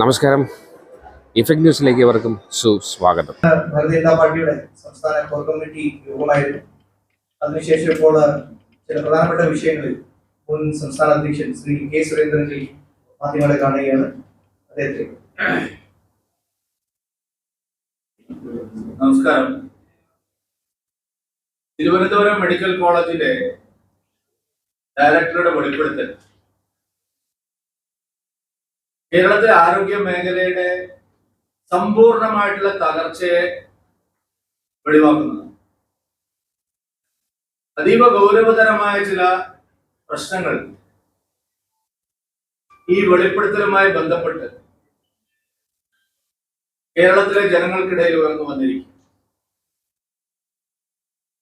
നമസ്കാരം. ഇഫക്ട് ന്യൂസിലേക്ക് അവർക്കും സുസ്വാഗതം. ഭാരതീയ ജനതാ പാർട്ടിയുടെ സംസ്ഥാന കോർ കമ്മിറ്റി യോഗമായിരുന്നു. അതിനുശേഷം ഇപ്പോൾ ചില പ്രധാനപ്പെട്ട വിഷയങ്ങളിൽ മുൻ സംസ്ഥാന അധ്യക്ഷൻ ശ്രീ കെ സുരേന്ദ്രൻ ജി മാധ്യമങ്ങളെ കാണുകയാണ് അദ്ദേഹത്തെ. നമസ്കാരം. തിരുവനന്തപുരം മെഡിക്കൽ കോളേജിലെ ഡയറക്ടറുടെ വെളിപ്പെടുത്തൽ. കേരളത്തിലെ ആരോഗ്യ മേഖലയുടെ സമ്പൂർണമായിട്ടുള്ള തകർച്ചയെ വെളിവാക്കുന്നത്. അതീവ ഗൗരവതരമായ ചില പ്രശ്നങ്ങൾ ഈ വെളിപ്പെടുത്തലുമായി ബന്ധപ്പെട്ട് കേരളത്തിലെ ജനങ്ങൾക്കിടയിൽ ഉയർന്നു വന്നിരിക്കും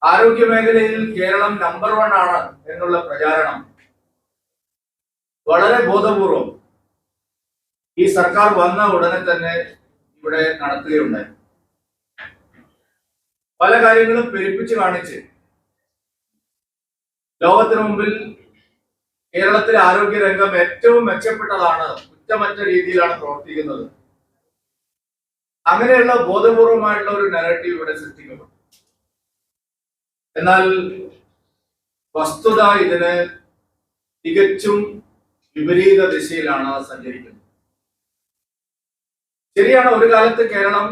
ആരോഗ്യ മേഖലയിൽ കേരളം നമ്പർ വൺ ആണ് എന്നുള്ള പ്രചാരണം വളരെ ബോധപൂർവം ഈ സർക്കാർ വന്ന ഉടനെ തന്നെ ഇവിടെ നടത്തുകയുണ്ടായി പല കാര്യങ്ങളും പെരുപ്പിച്ച് കാണിച്ച് ലോകത്തിന് മുമ്പിൽ കേരളത്തിലെ ആരോഗ്യ രംഗം ഏറ്റവും മെച്ചപ്പെട്ടതാണ് കുറ്റമറ്റ രീതിയിലാണ് പ്രവർത്തിക്കുന്നത്. അങ്ങനെയുള്ള ബോധപൂർവമായിട്ടുള്ള ഒരു നെറേറ്റീവ് ഇവിടെ സൃഷ്ടിക്കപ്പെട്ടു. എന്നാൽ വസ്തുത ഇതിന് തികച്ചും വിപരീത ദിശയിലാണ് സഞ്ചരിക്കുന്നത്. ശരിയാണ് ഒരു കാലത്ത് കേരളം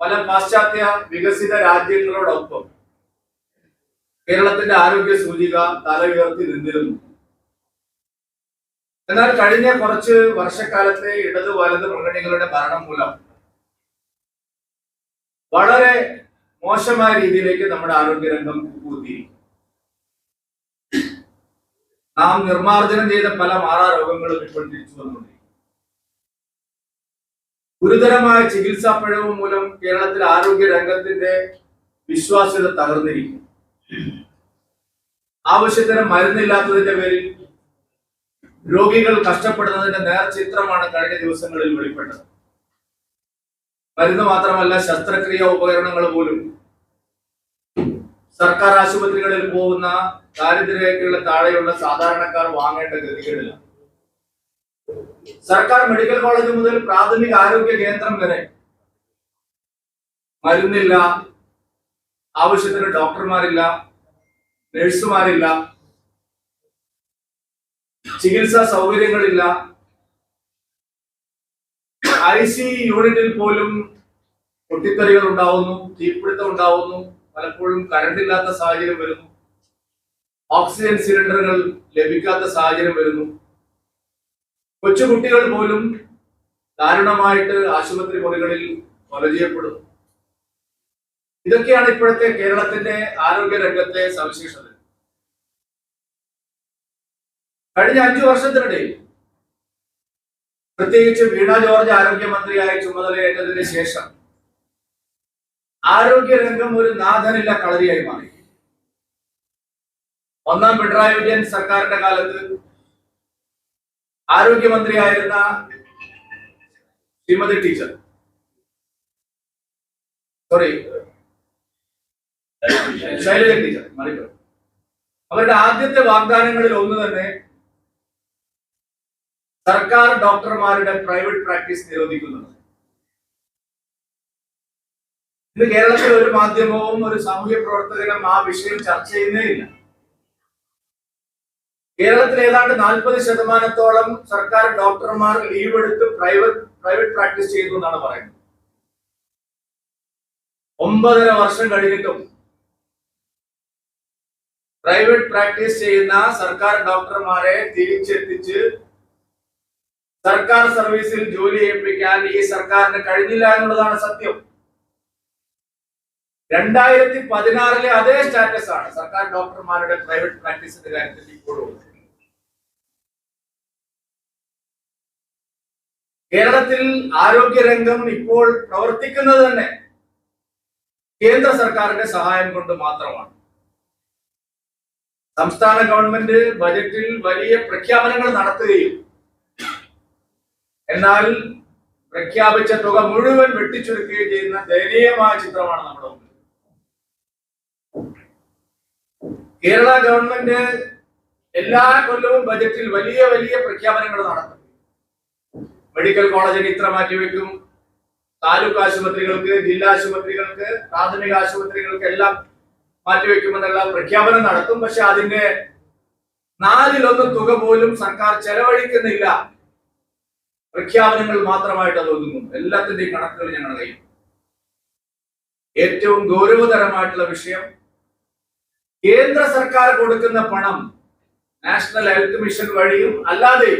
പല പാശ്ചാത്യ വികസിത രാജ്യങ്ങളോടൊപ്പം കേരളത്തിന്റെ ആരോഗ്യ സൂചിക തല ഉയർത്തി നിന്നിരുന്നു. എന്നാൽ കഴിഞ്ഞ കുറച്ച് വർഷക്കാലത്തെ ഇടത് വലത് മുന്നണികളുടെ ഭരണം മൂലം വളരെ മോശമായ രീതിയിലേക്ക് നമ്മുടെ ആരോഗ്യരംഗം കൂത്തി നാം നിർമാർജനം ചെയ്ത പല മാറാ രോഗങ്ങളും ഇപ്പോൾ തിരിച്ചു വന്നുകൊണ്ടിരിക്കും ഗുരുതരമായ ചികിത്സാ പിഴവ് മൂലം കേരളത്തിലെ ആരോഗ്യ രംഗത്തിന്റെ വിശ്വാസ്യത തകർന്നിരിക്കും ആവശ്യത്തിന് മരുന്നില്ലാത്തതിന്റെ പേരിൽ രോഗികൾ കഷ്ടപ്പെടുന്നതിന്റെ നേർചിത്രമാണ് കഴിഞ്ഞ ദിവസങ്ങളിൽ വെളിപ്പെട്ടത്. മരുന്ന് മാത്രമല്ല ശസ്ത്രക്രിയ ഉപകരണങ്ങൾ പോലും. സർക്കാർ ആശുപത്രികളിൽ പോകുന്ന ദാരിദ്ര്യരേഖയുടെ താഴെയുള്ള സാധാരണക്കാർ വാങ്ങേണ്ട ഗതികളില്ല സർക്കാർ മെഡിക്കൽ കോളേജ് മുതൽ പ്രാഥമിക ആരോഗ്യ കേന്ദ്രം വരെ മരുന്നില്ല ആവശ്യത്തിന് ഡോക്ടർമാരില്ല നഴ്സുമാരില്ല ചികിത്സാ സൗകര്യങ്ങളില്ല. ഐ സി യൂണിറ്റിൽ പോലും പൊട്ടിത്തെറികൾ ഉണ്ടാവുന്നു തീപിടുത്തം ഉണ്ടാവുന്നു പലപ്പോഴും കറണ്ട് ഇല്ലാത്ത സാഹചര്യം വരുന്നു. ഓക്സിജൻ സിലിണ്ടറുകൾ ലഭിക്കാത്ത സാഹചര്യം വരുന്നു. കൊച്ചുകുട്ടികൾ പോലും ദാരുണമായിട്ട് ആശുപത്രി മുറികളിൽ കൊല ഇതൊക്കെയാണ് ഇപ്പോഴത്തെ കേരളത്തിന്റെ ആരോഗ്യ രംഗത്തെ സവിശേഷത. കഴിഞ്ഞ അഞ്ചു വർഷത്തിനിടയിൽ പ്രത്യേകിച്ച് വീണ ജോർജ് ആരോഗ്യമന്ത്രിയായി ചുമതലയേറ്റതിന് ശേഷം ആരോഗ്യ രംഗം ഒരു നാഥനില്ല കളരിയായി മാറി. ഒന്നാം പിണറായി വിജയൻ സർക്കാരിന്റെ കാലത്ത് ആരോഗ്യമന്ത്രിയായിരുന്ന Sreemathi teacher. Sorry Shailaja teacher മറിക്കോ അവരുടെ ആദ്യത്തെ വാഗ്ദാനങ്ങളിൽ ഒന്ന് തന്നെ സർക്കാർ ഡോക്ടർമാരുടെ പ്രൈവറ്റ് പ്രാക്ടീസ് നിരോധിക്കുന്നുണ്ട്. ഇന്ന് കേരളത്തിൽ ഒരു മാധ്യമവും ഒരു സാമൂഹ്യ പ്രവർത്തകനും ആ വിഷയം ചർച്ച ചെയ്യുന്നേ ഇല്ല. കേരളത്തിൽ ഏതാണ്ട് നാൽപ്പത് ശതമാനത്തോളം സർക്കാർ ഡോക്ടർമാർ ലീവ് എടുത്ത് പ്രൈവറ്റ് പ്രൈവറ്റ് പ്രാക്ടീസ് ചെയ്തു എന്നാണ് പറയുന്നത്. ഒമ്പതര വർഷം കഴിഞ്ഞിട്ടും പ്രൈവറ്റ് പ്രാക്ടീസ് ചെയ്യുന്ന സർക്കാർ ഡോക്ടർമാരെ തിരിച്ചെത്തിച്ച് സർക്കാർ സർവീസിൽ ജോലി ചെയ്യിപ്പിക്കാൻ ഈ സർക്കാരിന് കഴിഞ്ഞില്ല എന്നുള്ളതാണ് സത്യം. രണ്ടായിരത്തി പതിനാറിലെ അതേ സ്റ്റാറ്റസ് ആണ് സർക്കാർ ഡോക്ടർമാരുടെ പ്രൈവറ്റ് പ്രാക്ടീസിന്റെ കാര്യത്തിൽ ഇപ്പോഴും കേരളത്തിൽ ആരോഗ്യരംഗം ഇപ്പോൾ പ്രവർത്തിക്കുന്നത് തന്നെ കേന്ദ്ര സർക്കാരിന്റെ സഹായം കൊണ്ട് മാത്രമാണ്. സംസ്ഥാന ഗവൺമെന്റ് ബജറ്റിൽ വലിയ പ്രഖ്യാപനങ്ങൾ നടത്തുകയും എന്നാൽ പ്രഖ്യാപിച്ച തുക മുഴുവൻ വെട്ടിച്ചുരുക്കുകയും ചെയ്യുന്ന ദയനീയമായ ചിത്രമാണ് നമ്മുടെ മുമ്പിൽ. കേരള ഗവൺമെന്റ് എല്ലാ കൊല്ലവും ബജറ്റിൽ വലിയ വലിയ പ്രഖ്യാപനങ്ങൾ നടത്തും. മെഡിക്കൽ കോളേജിന് ഇത്ര മാറ്റിവെക്കും. താലൂക്ക് ആശുപത്രികൾക്ക് ജില്ലാ ആശുപത്രികൾക്ക് പ്രാഥമിക ആശുപത്രികൾക്ക് എല്ലാം മാറ്റിവെക്കുമെന്നുള്ള പ്രഖ്യാപനം നടത്തും. പക്ഷെ അതിന്റെ നാലിലൊന്ന് തുക പോലും സർക്കാർ ചെലവഴിക്കുന്നില്ല. പ്രഖ്യാപനങ്ങൾ മാത്രമായിട്ട് അത് ഒതുങ്ങും എല്ലാത്തിന്റെയും കണക്കുകൾ ഞങ്ങളുടെ കയ്യിൽ. ഏറ്റവും ഗൗരവതരമായിട്ടുള്ള വിഷയം കേന്ദ്ര സർക്കാർ കൊടുക്കുന്ന പണം നാഷണൽ ഹെൽത്ത് മിഷൻ വഴിയും അല്ലാതെ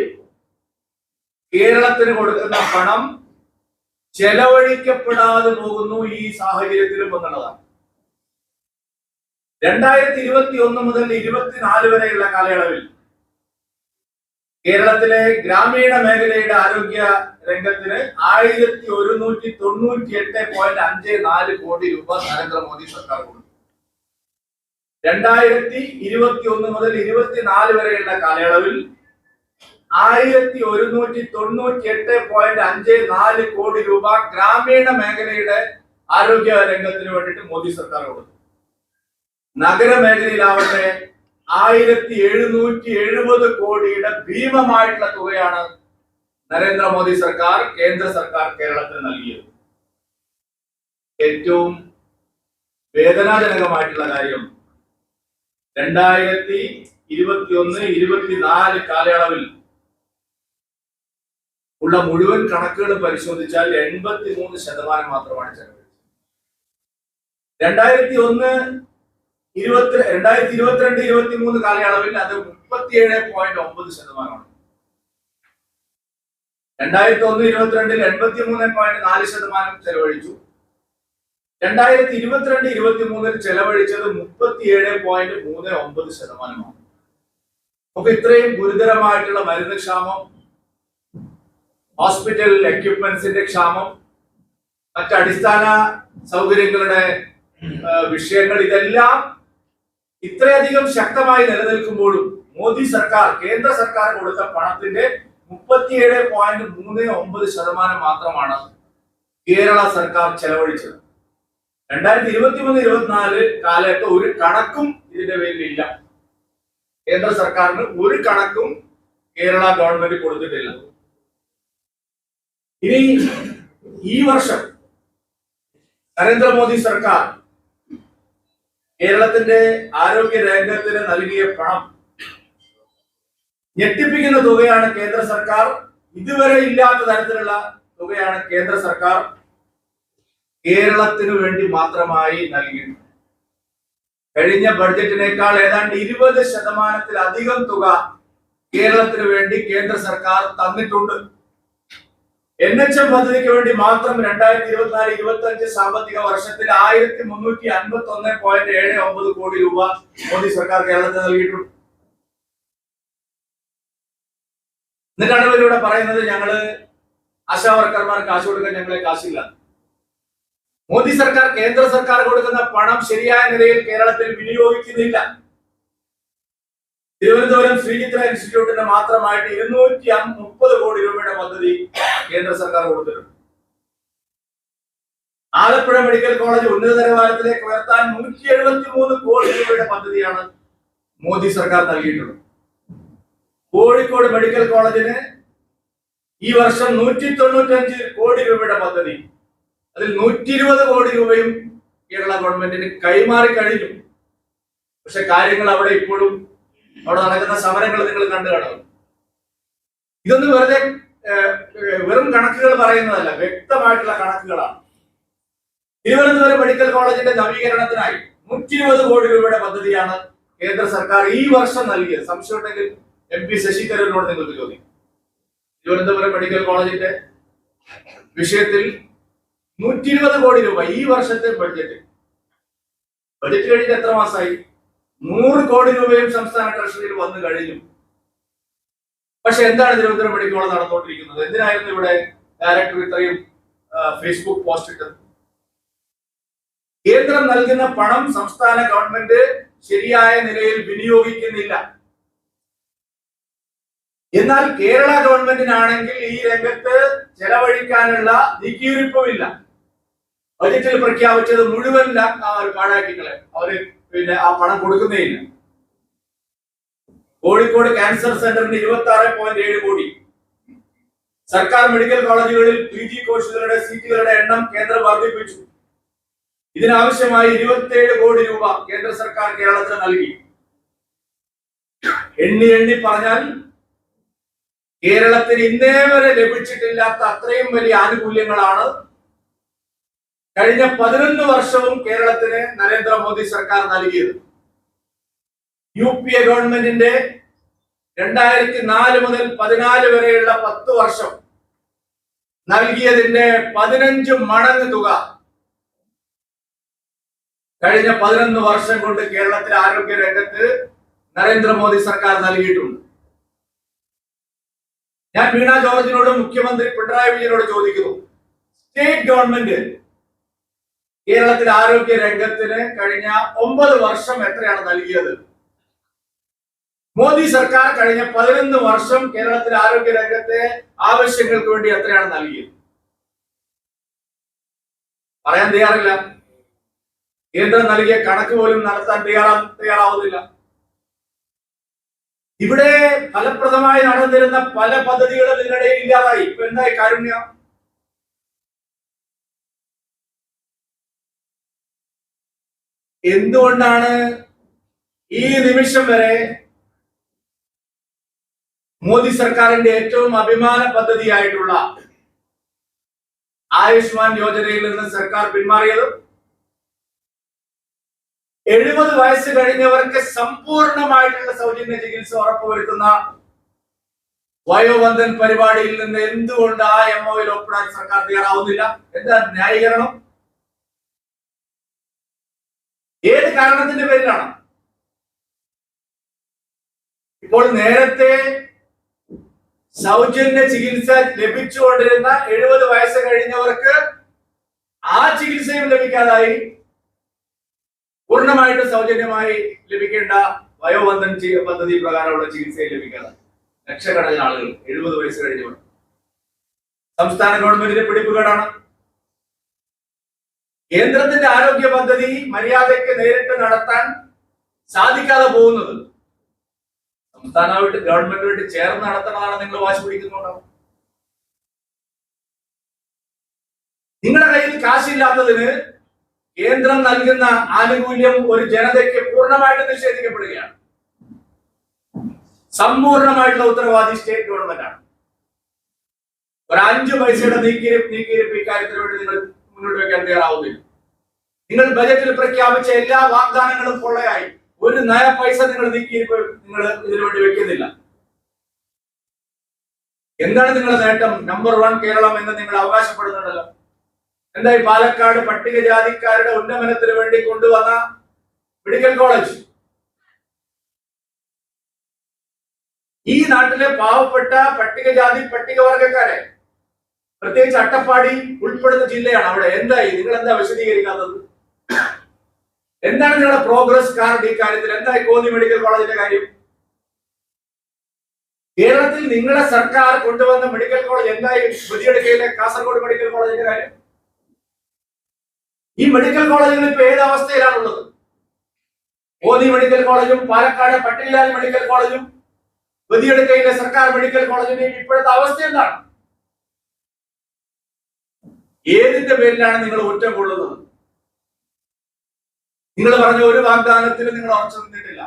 കേരളത്തിന് കൊടുക്കുന്ന പണം ചെലവഴിക്കപ്പെടാതെ പോകുന്നു ഈ സാഹചര്യത്തിലും എന്നുള്ളതാണ്. രണ്ടായിരത്തി ഇരുപത്തി ഒന്ന് മുതൽ ഇരുപത്തിനാല് വരെയുള്ള കാലയളവിൽ കേരളത്തിലെ ഗ്രാമീണ മേഖലയുടെ ആരോഗ്യ രംഗത്തിന് ആയിരത്തി ഒരുന്നൂറ്റി തൊണ്ണൂറ്റി എട്ട് പോയിന്റ് അഞ്ച് നാല് കോടി രൂപ നരേന്ദ്രമോദി സർക്കാർ കൊടുത്തു. രണ്ടായിരത്തി ഇരുപത്തി ഒന്ന് മുതൽ ഇരുപത്തിനാല് വരെയുള്ള കാലയളവിൽ ആയിരത്തി ഒരുന്നൂറ്റി തൊണ്ണൂറ്റി എട്ട് പോയിന്റ് അഞ്ച് നാല് കോടി രൂപ ഗ്രാമീണ മേഖലയുടെ ആരോഗ്യ രംഗത്തിന് വേണ്ടിയിട്ട് മോദി സർക്കാർ കൊടുത്തു. നഗരമേഖലയിലാവട്ടെ ആയിരത്തി എഴുന്നൂറ്റി എഴുപത് കോടിയുടെ ഭീമമായിട്ടുള്ള തുകയാണ് നരേന്ദ്രമോദി സർക്കാർ കേന്ദ്ര സർക്കാർ കേരളത്തിന് നൽകിയത്. ഏറ്റവും വേദനാജനകമായിട്ടുള്ള കാര്യം രണ്ടായിരത്തി ഇരുപത്തിയൊന്ന് ഇരുപത്തിനാല് കാലയളവിൽ ഉള്ള മുഴുവൻ കണക്കുകൾ പരിശോധിച്ചാൽ എൺപത്തി മൂന്ന് ശതമാനം മാത്രമാണ് ചെലവഴിച്ചത്. രണ്ടായിരത്തി ഒന്ന് ഇരുപത്തി രണ്ടായിരത്തി ഇരുപത്തിരണ്ട് ഇരുപത്തി മൂന്ന് കാലയളവിൽ അത് മുപ്പത്തിയേഴ് പോയിന്റ് ഒമ്പത് ശതമാനമാണ്. രണ്ടായിരത്തി ഒന്ന് ഇരുപത്തിരണ്ടിൽ എൺപത്തി മൂന്ന് പോയിന്റ് നാല് ശതമാനം ചെലവഴിച്ചു. രണ്ടായിരത്തി ഇരുപത്തിരണ്ട് ഇരുപത്തി മൂന്നിൽ ചെലവഴിച്ചത് മുപ്പത്തിയേഴ് പോയിന്റ് മൂന്ന് ഒമ്പത് ശതമാനമാണ്. അപ്പൊ ഇത്രയും ഗുരുതരമായിട്ടുള്ള മരുന്ന് ക്ഷാമം ഹോസ്പിറ്റൽ എക്യുപ്മെന്റ്സിന്റെ ക്ഷാമം മറ്റ് അടിസ്ഥാന സൗകര്യങ്ങളുടെ വിഷയങ്ങൾ ഇതെല്ലാം ഇത്രയധികം ശക്തമായി നിലനിൽക്കുമ്പോഴും മോദി സർക്കാർ കേന്ദ്ര സർക്കാർ കൊടുത്ത പണത്തിന്റെ മുപ്പത്തിയേഴ് പോയിന്റ് മൂന്ന് ഒമ്പത് ശതമാനം മാത്രമാണ് കേരള സർക്കാർ ചെലവഴിച്ചത്. രണ്ടായിരത്തി ഇരുപത്തി മൂന്ന് ഇരുപത്തിനാല് കാലത്ത് ഒരു കണക്കും ഇതിന്റെ പേരിലില്ല. കേന്ദ്ര സർക്കാരിന് ഒരു കണക്കും കേരള ഗവൺമെന്റ് കൊടുത്തിട്ടില്ല. ഇനി ഈ വർഷം നരേന്ദ്രമോദി സർക്കാർ കേരളത്തിന്റെ ആരോഗ്യ രംഗത്തിന് നൽകിയ പണം ഞെട്ടിപ്പിക്കുന്ന തുകയാണ് കേന്ദ്ര സർക്കാർ. ഇതുവരെ ഇല്ലാത്ത തരത്തിലുള്ള തുകയാണ് കേന്ദ്ര സർക്കാർ കേരളത്തിന് വേണ്ടി മാത്രമായി നൽകിയത്. കഴിഞ്ഞ ബഡ്ജറ്റിനേക്കാൾ ഏതാണ്ട് ഇരുപത് ശതമാനത്തിലധികം തുക കേരളത്തിന് വേണ്ടി കേന്ദ്ര സർക്കാർ തന്നിട്ടുണ്ട്. എൻ എച്ച് എം പദ്ധതിക്ക് വേണ്ടി മാത്രം രണ്ടായിരത്തി ഇരുപത്തിനാല് ഇരുപത്തി അഞ്ച് സാമ്പത്തിക വർഷത്തിൽ ആയിരത്തി മുന്നൂറ്റി അൻപത്തി ഒന്ന് പോയിന്റ് ഏഴ് ഒമ്പത് കോടി രൂപ മോദി സർക്കാർ കേരളത്തിന് നൽകിയിട്ടുണ്ട്. എന്നിട്ടാണ് ഇവരിവിടെ പറയുന്നത് ഞങ്ങൾ ആശാ വർക്കർമാർ കാശ് കൊടുക്കാൻ ഞങ്ങളെ കാശില്ല. മോദി സർക്കാർ കേന്ദ്ര സർക്കാർ കൊടുക്കുന്ന പണം ശരിയായ നിലയിൽ കേരളത്തിൽ വിനിയോഗിക്കുന്നില്ല. തിരുവനന്തപുരം ശ്രീചിത്ര ഇൻസ്റ്റിറ്റ്യൂട്ടിന് മാത്രമായിട്ട് ഇരുന്നൂറ്റി മുപ്പത് കോടി രൂപയുടെ പദ്ധതി കേന്ദ്ര സർക്കാർ കൊടുത്തിട്ടുണ്ട്. ആലപ്പുഴ മെഡിക്കൽ കോളേജ് ഉന്നത നിലവാരത്തിലേക്ക് ഉയർത്താൻ നൂറ്റി എഴുപത്തി മൂന്ന് കോടി രൂപയുടെ പദ്ധതിയാണ് മോദി സർക്കാർ നൽകിയിട്ടുള്ളത്. കോഴിക്കോട് മെഡിക്കൽ കോളേജിന് ഈ വർഷം നൂറ്റി തൊണ്ണൂറ്റഞ്ച് കോടി രൂപയുടെ പദ്ധതി. അതിൽ നൂറ്റി ഇരുപത് കോടി രൂപയും കേരള ഗവൺമെന്റിന് കൈമാറി കഴിഞ്ഞു. പക്ഷെ കാര്യങ്ങൾ അവിടെ ഇപ്പോഴും അവിടെ നടക്കുന്ന സമരങ്ങൾ നിങ്ങൾ കണ്ടു കാണും. ഇതൊന്നും വെറുതെ വെറും കണക്കുകൾ പറയുന്നതല്ല വ്യക്തമായിട്ടുള്ള കണക്കുകളാണ്. തിരുവനന്തപുരം മെഡിക്കൽ കോളേജിന്റെ നവീകരണത്തിനായി നൂറ്റി ഇരുപത് കോടി രൂപയുടെ പദ്ധതിയാണ് കേന്ദ്ര സർക്കാർ ഈ വർഷം നൽകിയത്. സംശയമുണ്ടെങ്കിൽ എം പി ശശി തരൂരിനോട് നിങ്ങൾക്ക് ചോദിക്കും തിരുവനന്തപുരം മെഡിക്കൽ കോളേജിന്റെ വിഷയത്തിൽ നൂറ്റി ഇരുപത് കോടി രൂപ ഈ വർഷത്തെ ബഡ്ജറ്റ്. ബഡ്ജറ്റ് കഴിഞ്ഞിട്ട് എത്ര മാസമായി? നൂറ് കോടി രൂപയും സംസ്ഥാന ട്രഷറിയിൽ വന്നു കഴിഞ്ഞു. പക്ഷെ എന്താണ് തിരുവനന്തപുരം മെഡിക്കൽ കോളേജ് നടന്നുകൊണ്ടിരിക്കുന്നത്? എന്തിനായിരുന്നു ഇവിടെ ഡയറക്ടർ ഇത്രയും ഫേസ്ബുക്ക് പോസ്റ്റ് ഇട്ടത്? കേന്ദ്രം നൽകുന്ന പണം സംസ്ഥാന ഗവൺമെന്റ് ശരിയായ നിലയിൽ വിനിയോഗിക്കുന്നില്ല. എന്നാൽ കേരള ഗവൺമെന്റിനാണെങ്കിൽ ഈ രംഗത്ത് ചെലവഴിക്കാനുള്ള നീക്കിയിരിപ്പുമില്ല. ബജറ്റിൽ പ്രഖ്യാപിച്ചത് മുഴുവൻ പാഴാക്കിക്കളെ അവർ പിന്നെ ആ പണം കൊടുക്കുന്നേ ഇല്ല കോഴിക്കോട് ക്യാൻസർ സെന്ററിന് ഇരുപത്തി ആറ് പോയിന്റ് ഏഴ് കോടി. സർക്കാർ മെഡിക്കൽ കോളേജുകളിൽ പി ജി കോഴ്സുകളുടെ സീറ്റുകളുടെ എണ്ണം കേന്ദ്രം വർദ്ധിപ്പിച്ചു. ഇതിനാവശ്യമായി ഇരുപത്തിയേഴ് കോടി രൂപ കേന്ദ്ര സർക്കാർ കേരളത്തിന് നൽകി. എണ്ണി എണ്ണി പറഞ്ഞാൽ കേരളത്തിന് ഇന്നേ വരെ ലഭിച്ചിട്ടില്ലാത്ത അത്രയും വലിയ ആനുകൂല്യങ്ങളാണ് കഴിഞ്ഞ പതിനൊന്ന് വർഷവും കേരളത്തിന് നരേന്ദ്രമോദി സർക്കാർ നൽകിയത്. യു പി എ ഗവൺമെന്റിന്റെ രണ്ടായിരത്തി നാല് മുതൽ പതിനാല് വരെയുള്ള പത്ത് വർഷം നൽകിയതിന്റെ പതിനഞ്ച് മടങ്ങ് തുക കഴിഞ്ഞ പതിനൊന്ന് വർഷം കൊണ്ട് കേരളത്തിലെ ആരോഗ്യ രംഗത്ത് നരേന്ദ്രമോദി സർക്കാർ നൽകിയിട്ടുണ്ട്. ഞാൻ വീണ ജോർജിനോട് മുഖ്യമന്ത്രി പിണറായി വിജയനോട് ചോദിക്കുന്നു സ്റ്റേറ്റ് ഗവൺമെന്റ് കേരളത്തിലെ ആരോഗ്യ രംഗത്തിന് കഴിഞ്ഞ ഒമ്പത് വർഷം എത്രയാണ് നൽകിയത്? മോദി സർക്കാർ കഴിഞ്ഞ പതിനൊന്ന് വർഷം കേരളത്തിലെ ആരോഗ്യ രംഗത്തെ ആവശ്യങ്ങൾക്ക് വേണ്ടി എത്രയാണ് നൽകിയത്? പറയാൻ തയ്യാറില്ല. കേന്ദ്രം നൽകിയ കണക്ക് പോലും നടത്താൻ തയ്യാറാ തയ്യാറാവുന്നില്ല. ഇവിടെ ഫലപ്രദമായി നടന്നിരുന്ന പല പദ്ധതികളും ഇതിനിടയിൽ ഇല്ലാതായി. ഇപ്പൊ എന്തായി? കാരുണ്യ എന്തുകൊണ്ടാണ് ഈ നിമിഷം വരെ മോദി സർക്കാരിന്റെ ഏറ്റവും അഭിമാന പദ്ധതിയായിട്ടുള്ള ആയുഷ്മാൻ യോജനയിൽ നിന്ന് സർക്കാർ പിന്മാറിയത് എഴുപത് വയസ്സ് കഴിഞ്ഞവർക്ക് സമ്പൂർണമായിട്ടുള്ള സൗജന്യ ചികിത്സ ഉറപ്പുവരുത്തുന്ന വയോവന്ധൻ പരിപാടിയിൽ നിന്ന് എന്തുകൊണ്ട് ആ എം ഒയിൽ ഒപ്പിടാൻ സർക്കാർ തയ്യാറാവുന്നില്ല? എന്താ ന്യായീകരണം? ഏത് കാരണത്തിന്റെ പേരിലാണ്? ഇപ്പോൾ നേരത്തെ സൗജന്യ ചികിത്സ ലഭിച്ചുകൊണ്ടിരുന്ന എഴുപത് വയസ്സ് കഴിഞ്ഞവർക്ക് ആ ചികിത്സയും ലഭിക്കാതായി. പൂർണമായിട്ട് സൗജന്യമായി ലഭിക്കേണ്ട വയോബന്ധൻ പദ്ധതി പ്രകാരമുള്ള ചികിത്സയും ലഭിക്കാതെ ലക്ഷക്കണക്കിന് ആളുകൾ എഴുപത് വയസ്സ് കഴിഞ്ഞവർ. സംസ്ഥാന ഗവൺമെന്റിന്റെ പിടിപ്പുകേടാണ്. കേന്ദ്രത്തിന്റെ ആരോഗ്യ പദ്ധതി മര്യാദയ്ക്ക് നേരിട്ട് നടത്താൻ സാധിക്കാതെ പോകുന്നത് സംസ്ഥാനമായിട്ട് ഗവൺമെന്റുമായിട്ട് ചേർന്ന് നടത്തണതാണ് നിങ്ങൾ വാശി പിടിക്കുന്നുണ്ടാവും നിങ്ങളുടെ കയ്യിൽ കാശില്ലാത്തതിന് കേന്ദ്രം നൽകുന്ന ആനുകൂല്യം ഒരു ജനതയ്ക്ക് പൂർണമായിട്ട് നിഷേധിക്കപ്പെടുകയാണ്. സമ്പൂർണമായിട്ടുള്ള ഉത്തരവാദി സ്റ്റേറ്റ് ഗവൺമെന്റ് ആണ്. ഒരു അഞ്ചു പൈസയുടെ നീക്കിയിരിപ്പ് നീക്കിയിരിപ്പ് ഇക്കാര്യത്തിന് വേണ്ടി നിങ്ങൾ മുന്നോട്ട് വെക്കാൻ തയ്യാറാവുന്നില്ല. നിങ്ങൾ ബജറ്റിൽ പ്രഖ്യാപിച്ച എല്ലാ വാഗ്ദാനങ്ങളും പൊള്ളയായി. ഒരു നയ പൈസ നിങ്ങൾ നീക്കി നിങ്ങൾ ഇതിനു വേണ്ടി വെക്കുന്നില്ല. എന്താണ് നിങ്ങളുടെ നേട്ടം? നമ്പർ വൺ കേരളം എന്ന് നിങ്ങൾ അവകാശപ്പെടുന്നുണ്ടല്ലോ. എന്താ ഈ പാലക്കാട് പട്ടികജാതിക്കാരുടെ ഉന്നമനത്തിന് വേണ്ടി കൊണ്ടുവന്ന മെഡിക്കൽ കോളേജ്? ഈ നാട്ടിലെ പാവപ്പെട്ട പട്ടികജാതി പട്ടികവർഗക്കാരെ പ്രത്യേകിച്ച് അട്ടപ്പാടി ഉൾപ്പെടുന്ന ജില്ലയാണ് അവിടെ. എന്തായി? നിങ്ങൾ എന്താ വിശദീകരിക്കാത്തത്? എന്താണ് നിങ്ങളുടെ പ്രോഗ്രസ് കാർഡ് ഈ കാര്യത്തിൽ? എന്തായി കോന്നി മെഡിക്കൽ കോളേജിന്റെ കാര്യം? കേരളത്തിൽ നിങ്ങളെ സർക്കാർ കൊണ്ടുവന്ന മെഡിക്കൽ കോളേജ് എന്തായി? ബുദ്ധിയെടുക്കയിലെ കാസർഗോഡ് മെഡിക്കൽ കോളേജിന്റെ കാര്യം? ഈ മെഡിക്കൽ കോളേജുകൾ ഇപ്പൊ ഏത് അവസ്ഥയിലാണുള്ളത്? കോന്നി മെഡിക്കൽ കോളേജും പാലക്കാട് പട്ടിലാൽ മെഡിക്കൽ കോളേജും ബദിയെടുക്കയിലെ സർക്കാർ മെഡിക്കൽ കോളേജിന്റെയും ഇപ്പോഴത്തെ അവസ്ഥ എന്താണ്? ഏതിന്റെ പേരിലാണ് നിങ്ങൾ കുറ്റം കൊള്ളുന്നത്? നിങ്ങൾ പറഞ്ഞ ഒരു വാഗ്ദാനത്തിന് നിങ്ങൾ ഉറച്ചു നിന്നിട്ടില്ല.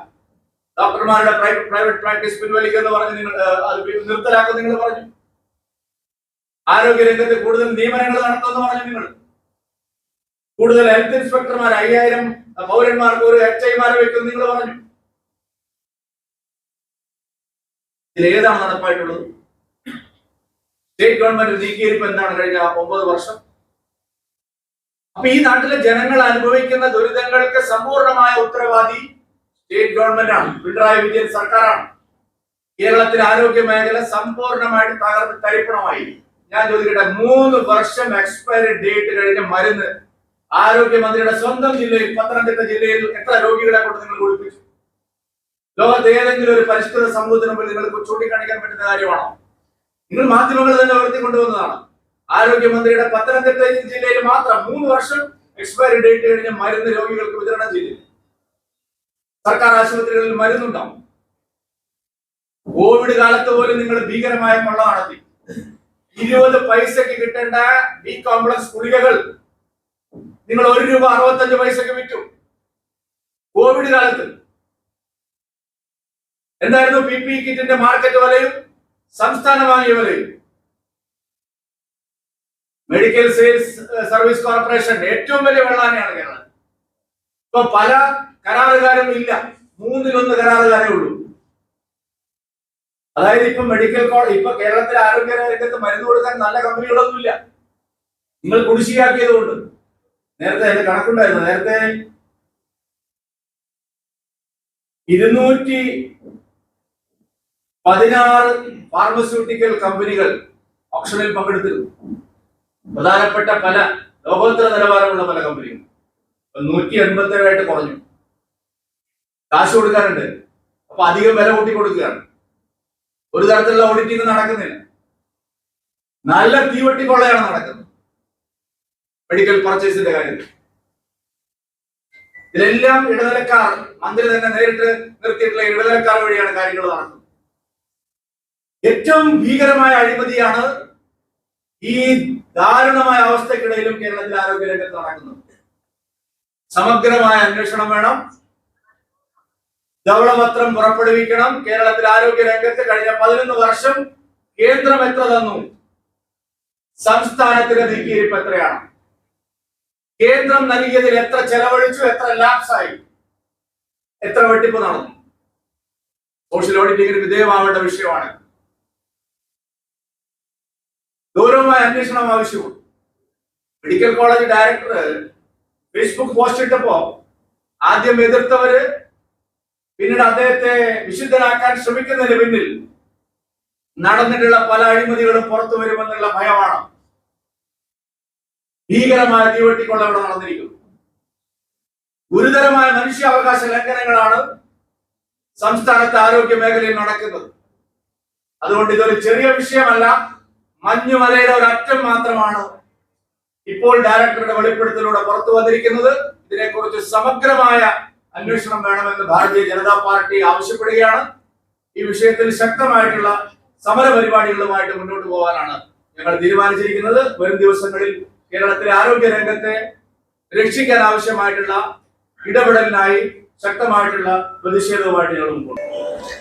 ഡോക്ടർമാരുടെ പ്രൈവറ്റ് പ്രാക്ടീസ് പിൻവലിക്കുന്ന പറഞ്ഞ് നിങ്ങൾ അത് നിർത്തലാക്കുന്ന നിങ്ങൾ പറഞ്ഞു. ആരോഗ്യ രംഗത്ത് കൂടുതൽ നിയമനങ്ങൾ നടത്തുമെന്ന് പറഞ്ഞു നിങ്ങൾ. കൂടുതൽ ഹെൽത്ത് ഇൻസ്പെക്ടർമാർ അയ്യായിരം പൗരന്മാർക്ക് ഒരു എച്ച് ഐമാരെ വെക്കും നിങ്ങൾ പറഞ്ഞു. ഇതിൽ നടപ്പായിട്ടുള്ളത്? സ്റ്റേറ്റ് ഗവൺമെന്റ് നീക്കിയിരിപ്പ് എന്താണ് കഴിഞ്ഞ ഒമ്പത് വർഷം? അപ്പൊ ഈ നാട്ടിലെ ജനങ്ങൾ അനുഭവിക്കുന്ന ദുരിതങ്ങൾക്ക് സമ്പൂർണമായ ഉത്തരവാദി സ്റ്റേറ്റ് ഗവൺമെന്റ് ആണ്. പിണറായി വിജയൻ സർക്കാരാണ്. കേരളത്തിലെ ആരോഗ്യ മേഖല സമ്പൂർണമായിട്ട് തകർന്ന് തരിപ്പണമായി. ഞാൻ ചോദിക്കട്ടെ മൂന്ന് വർഷം എക്സ്പയറി ഡേറ്റ് കഴിഞ്ഞ മരുന്ന് ആരോഗ്യമന്ത്രിയുടെ സ്വന്തം ജില്ലയിൽ പത്തനംതിട്ട ജില്ലയിൽ എത്ര രോഗികളെ കൊണ്ട് നിങ്ങൾ കുടിപ്പിച്ചു ലോകത്ത് ഏതെങ്കിലും ഒരു പരിഷ്കൃത സമൂഹത്തിന് മുമ്പിൽ നിങ്ങൾക്ക് ചൂണ്ടിക്കാണിക്കാൻ പറ്റുന്ന കാര്യമാണോ? നിങ്ങൾ മാധ്യമങ്ങൾ തന്നെ വളർത്തി കൊണ്ടുവന്നതാണ് ആരോഗ്യമന്ത്രിയുടെ പത്തനംതിട്ട ജില്ലയിൽ മാത്രം മൂന്ന് വർഷം എക്സ്പയറി ഡേറ്റ് കഴിഞ്ഞ മരുന്ന് രോഗികൾക്ക് വിതരണം ചെയ്തില്ല. സർക്കാർ ആശുപത്രികളിൽ മരുന്നുണ്ടാവും. കോവിഡ് കാലത്ത് പോലും നിങ്ങൾ ഭീകരമായ കൊള്ള നടത്തി. ഇരുപത് പൈസക്ക് കിട്ടേണ്ട ബി കോംപ്ലക്സ് ഗുളികകൾ നിങ്ങൾ ഒരു രൂപ അറുപത്തഞ്ച് പൈസക്ക് വിറ്റു. കോവിഡ് കാലത്ത്. എന്തായിരുന്നു പി പി കിറ്റിന്റെ മാർക്കറ്റ് വിലയും? സംസ്ഥാന വാങ്ങിയ വിലയും. മെഡിക്കൽ സെയിൽസ് സർവീസ് കോർപ്പറേഷൻ ഏറ്റവും വലിയ വെള്ളാനയാണ് കേരളം. ഇപ്പൊ പല കരാറുകാരും ഇല്ല. മൂന്നിലൊന്ന് കരാറുകാരേ ഉള്ളൂ. അതായത് ഇപ്പൊ മെഡിക്കൽ കോളേജ് ഇപ്പൊ കേരളത്തിലെ ആരോഗ്യ രംഗത്ത് മരുന്ന് കൊടുക്കാൻ നല്ല കമ്പനികളൊന്നുമില്ല നിങ്ങൾ കുടിശ്ശിയാക്കിയത് കൊണ്ട് നേരത്തെ അതിന്റെ കണക്കുണ്ടായിരുന്നു. നേരത്തെ ഇരുന്നൂറ്റി പതിനാറ് ഫാർമസ്യൂട്ടിക്കൽ കമ്പനികൾ ഓപ്ഷനിൽ പങ്കെടുത്തിരുന്നു. പ്രധാനപ്പെട്ട പല ലോകോത്തര നിലവാരമുള്ള പല കമ്പനികൾ ഇപ്പൊ നൂറ്റി എൺപത്തി ഏഴായിട്ട് കുറഞ്ഞു. കാശ് കൊടുക്കാനുണ്ട്. അപ്പൊ അധികം വില കൂട്ടി കൊടുക്കുകയാണ്. ഒരു തരത്തിലുള്ള ഓഡിറ്റിംഗ് നടക്കുന്നില്ല. നല്ല തീവട്ടി കൊള്ളയാണ് നടക്കുന്നത് മെഡിക്കൽ പർച്ചേസിന്റെ കാര്യത്തിൽ ഇതിലെല്ലാം ഇടനിലക്കാർ മന്ത്രി തന്നെ നേരിട്ട് നിർത്തിയിട്ടുള്ള ഇടനിലക്കാർ വഴിയാണ് കാര്യങ്ങൾ നടക്കുന്നത്. ഏറ്റവും ഭീകരമായ അഴിമതിയാണ് ഈ ദാരുണമായ അവസ്ഥക്കിടയിലും കേരളത്തിൽ ആരോഗ്യ രംഗത്ത് നടക്കുന്നുണ്ട് സമഗ്രമായ അന്വേഷണം വേണം. ധവളപത്രം പുറപ്പെടുവിക്കണം. കേരളത്തിൽ ആരോഗ്യ രംഗത്ത് കഴിഞ്ഞ പതിനൊന്ന് വർഷം കേന്ദ്രം എത്ര തന്നു? സംസ്ഥാനത്തിന്റെ നീക്കിയിരിപ്പ് എത്രയാണ്? കേന്ദ്രം നൽകിയതിൽ എത്ര ചെലവഴിച്ചു? എത്ര ലാപ്സ് ആയി? എത്ര വെട്ടിപ്പ് നടന്നു? സോഷ്യൽ ഓഡിറ്റിംഗിന് വിധേയമാവേണ്ട വിഷയമാണ്. ഗൗരവമായ അന്വേഷണം ആവശ്യമുണ്ട്. Medical college director Facebook post ഇട്ടപ്പോ ആദ്യം എതിർത്തവര് പിന്നീട് അദ്ദേഹത്തെ വിശുദ്ധനാക്കാൻ ശ്രമിക്കുന്നതിന് പിന്നിൽ നടന്നിട്ടുള്ള പല അഴിമതികളും പുറത്തു വരുമെന്നുള്ള ഭയമാണ് ഭീകരമായ തീവട്ടിക്കൊള്ള ഇവിടെ നടന്നിരിക്കുന്നു ഗുരുതരമായ മനുഷ്യാവകാശ ലംഘനങ്ങളാണ് സംസ്ഥാനത്തെ ആരോഗ്യ മേഖലയിൽ നടക്കുന്നത്. അതുകൊണ്ട് ഇതൊരു ചെറിയ വിഷയമല്ല. മഞ്ഞുമലയുടെ ഒരറ്റം മാത്രമാണ് ഇപ്പോൾ ഡയറക്ടറുടെ വെളിപ്പെടുത്തലൂടെ പുറത്തു വന്നിരിക്കുന്നത്. ഇതിനെക്കുറിച്ച് സമഗ്രമായ അന്വേഷണം വേണമെന്ന് ഭാരതീയ ജനതാ പാർട്ടി ആവശ്യപ്പെടുകയാണ്. ഈ വിഷയത്തിൽ ശക്തമായിട്ടുള്ള സമര പരിപാടികളുമായിട്ട് മുന്നോട്ട് പോകാനാണ് ഞങ്ങൾ തീരുമാനിച്ചിരിക്കുന്നത്. വരും ദിവസങ്ങളിൽ കേരളത്തിലെ ആരോഗ്യ രംഗത്തെ രക്ഷിക്കാൻ ആവശ്യമായിട്ടുള്ള ഇടപെടലിനായി ശക്തമായിട്ടുള്ള പ്രതിഷേധവുമായിട്ട് ഞങ്ങൾ മുമ്പോട്ട്.